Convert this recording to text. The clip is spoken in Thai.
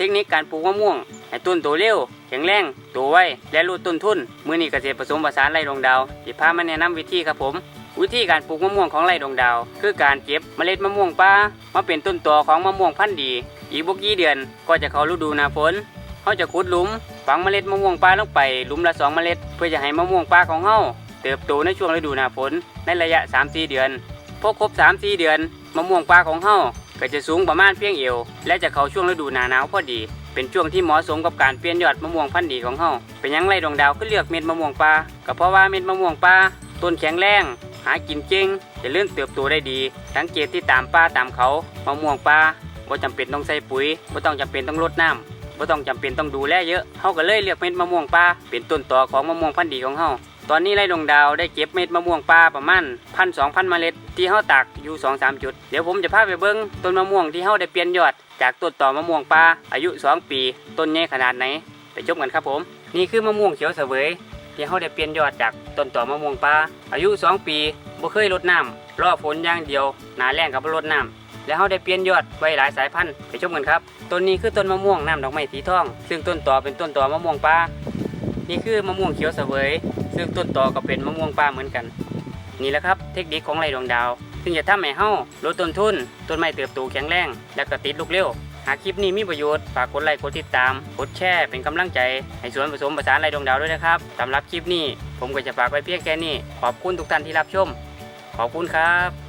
เทคนิคการปลูกมะม่วงให้ต้นโตเร็วแข็งแรงโตไวและลดต้นทุนมือนี้เกษตรผสมผสานไร่ดวงดาวสิพามาแนะนำวิธีครับผม วิธีการปลูกมะม่วงของไร่ดวงดาว คือการเก็บเมล็ดมะม่วงป่ามาเป็นต้นตอของมะม่วงพันธุ์ดี อีกบ่กี่เดือนก็จะเข้าฤดูหน้าฝนเขาจะขุดหลุมฝังเมล็ดมะม่วงป่าลงไปหลุมละสองเมล็ด เพื่อจะให้มะม่วงป่าของเฮาเติบโตในช่วงฤดูหน้าฝนในระยะ 3-4 เดือนพอครบ 3-4 เดือนมะม่วงป่าของเฮา ก็จะสูงประมาณเพียงเอว และจะเข้าช่วงฤดูหนาหนาวพอดี เป็นช่วงที่เหมาะสมกับการเปลี่ยนยอดมะม่วงพันธุ์ดีของเฮาเป็นยังไรดวงดาวก็เลือกเม็ดมะม่วงป่าก็เพราะว่าเม็ดมะม่วงป่าต้นแข็งแรงหากินเก่งจะเลื่อนเติบโตได้ดี สังเกตที่ตามป่าตามเขามะม่วงป่าบ่จำเป็นต้องใส่ปุ๋ยบ่ต้องจำเป็นต้องรดน้ำบ่ต้องจำเป็นต้องดูแลเยอะเฮาก็เลยเลือกเม็ดมะม่วงป่าเป็นต้นต่อของมะม่วงพันธุ์ดีของเฮา ตอนนี้ไร่ดวงดาวได้เก็บเม็ดมะม่วงป่าประมาณพันสองพันเมล็ดที่เฮาตากอยู่สองสามจุด เดี๋ยวผมจะพาไปเบิ้งต้นมะม่วงที่เฮาได้เปลี่ยนยอด จากต้นต่อมะม่วงป่าอายุ2ปี ต้นใหญ่ขนาดไหนไปชมกันครับผม นี่คือมะม่วงเขียวเสวยที่เขาได้เปลี่ยนยอดจากต้นต่อมะม่วงป่าอายุ2ปีบ่เคยรดน้ำรอฝนอย่างเดียวหนาแรงกับบ่รดน้ำแล้วเขาได้เปลี่ยนยอดไว้หลายสายพันธุ์ไปชมกันครับ ต้นนี้คือต้นมะม่วงน้ำดอกไม้สีทอง ซึ่งต้นต่อเป็นต้นต่อมะม่วงป่า นี่คือมะม่วงเขียวเสวย ซึ่งต้นต่อก็เป็นมะม่วงป่าเหมือนกัน นี่แหละครับเทคนิคของไรดวงดาว ซึ่งจะทำให้เฮาลดต้นทุน ต้นไม้เติบโตแข็งแรง และก็ติดลูกเร็ว หากคลิปนี้มีประโยชน์ ฝากกดไลค์กดติดตาม กดแชร์เป็นกำลังใจ ให้สวนผสมผสานไรดวงดาวด้วยนะครับสำหรับคลิปนี้ ผมก็จะฝากไว้เพียงแค่นี้ ขอบคุณทุกท่านที่รับชม ขอบคุณครับ